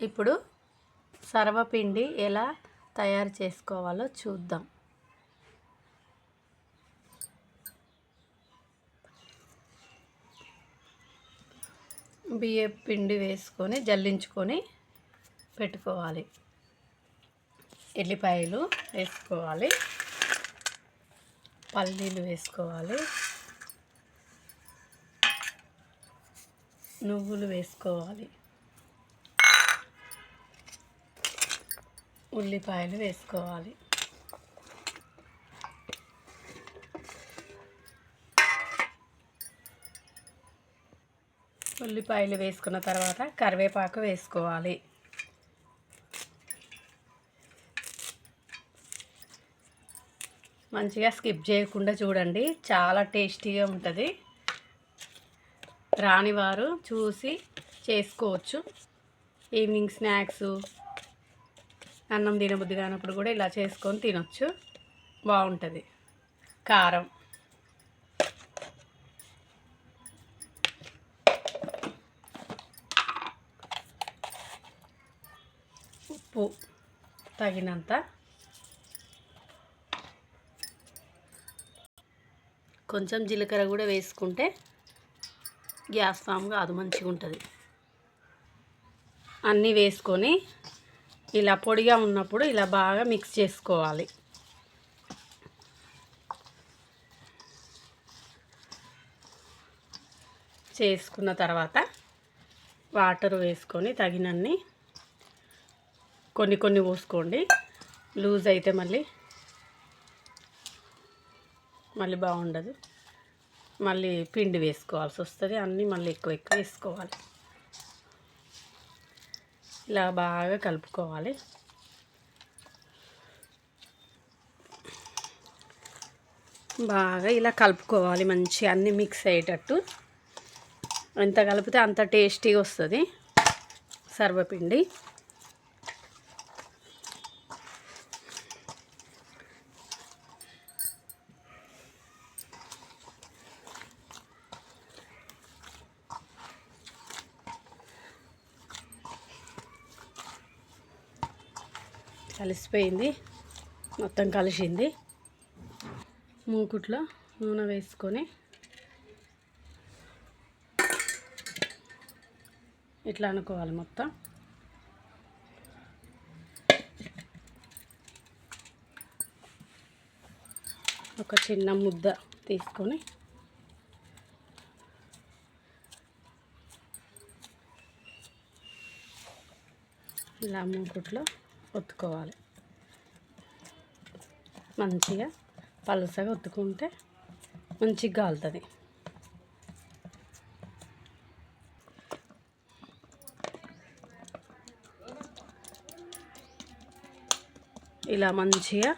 ఇప్పుడు సర్వపిండి ఎలా తయారు చేసుకోవాలో చూద్దాం. బియ్య పిండి వేసుకొని జల్లించుకొని పెట్టుకోవాలి. ఎల్లిపాయలు వేసుకోవాలి. పల్లీలు వేసుకోవాలి. నువ్వులు వేసుకోవాలి. ఉల్లిపాయలు వేసుకోవాలి. ఉల్లిపాయలు వేసుకున్న తర్వాత కరివేపాకు వేసుకోవాలి. మంచిగా స్కిప్ చేయకుండా చూడండి చాలా టేస్టీగా ఉంటుంది. రానివారు చూసి చేసుకోవచ్చు. ఈవినింగ్ స్నాక్స్ అన్నం తినబుద్ధి కానప్పుడు కూడా ఇలా చేసుకొని తినొచ్చు. బాగుంటుంది. కారం. ఉప్పు తగినంత. కొంచెం జీలకర్ర కూడా వేసుకుంటే గ్యాస్ ఫామ్ కాదు మంచిగా ఉంటుంది అన్నీ వేసుకొని ఇలా పొడిగా ఉన్నప్పుడు ఇలా బాగా మిక్స్ చేసుకోవాలి. చేసుకున్న తర్వాత వాటర్ వేసుకొని తగినన్ని కొన్ని కొన్ని పోసుకోండి. లూజ్ అయితే మళ్ళీ మళ్ళీ బాగుండదు. మళ్ళీ పిండి వేసుకోవాల్సి వస్తుంది. అన్నీ మళ్ళీ ఎక్కువ ఎక్కువ వేసుకోవాలి. ఇలా బాగా కలుపుకోవాలి. బాగా ఇలా కలుపుకోవాలి మంచిగా అన్నీ మిక్స్ అయ్యేటట్టు. ఎంత కలిపితే అంత టేస్టీగా వస్తుంది. సర్వపిండి. కలిసిపోయింది. మొత్తం కలిసింది. మూకుట్లో నూనె వేసుకొని ఇట్లా అనుకోవాలి మొత్తం. ఒక చిన్న ముద్ద తీసుకొని ఇలా మూకుట్లో ఒత్తుకోవాలి. మంచిగా పలుసగా ఒత్తుకుంటే మంచిగా కాలుతుంది ఇలా మంచిగా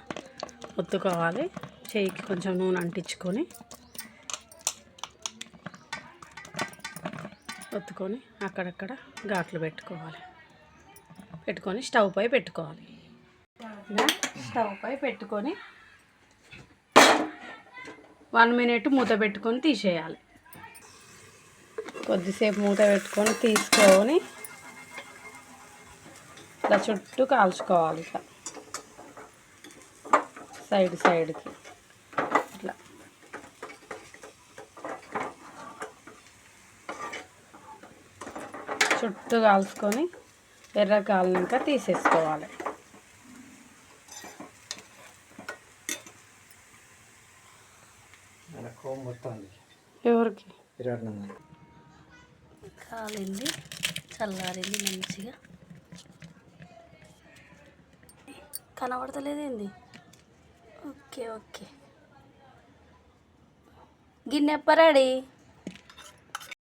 ఒత్తుకోవాలి. చేయికి కొంచెం నూనె అంటించుకొని ఒత్తుకొని అక్కడక్కడ ఘాట్లు పెట్టుకోవాలి. పెట్టుకొని స్టవ్ పై పెట్టుకోవాలి. ఇలా స్టవ్ పై పెట్టుకొని వన్ మినిట్ మూత పెట్టుకొని తీసేయాలి. కొద్దిసేపు మూత పెట్టుకొని తీసుకొని ఇట్లా చుట్టూ కాల్చుకోవాలి ఇట్లా. సైడ్ సైడ్కి ఇట్లా. చుట్టూ కాల్చుకొని ఎర్ర కాలినాక తీసేసుకోవాలి. ఎవరికి? కాలింది చల్లారింది మంచిగా. కనబడతలేదేంది ఓకే ఓకే. గిన్నె ఎప్పరాడి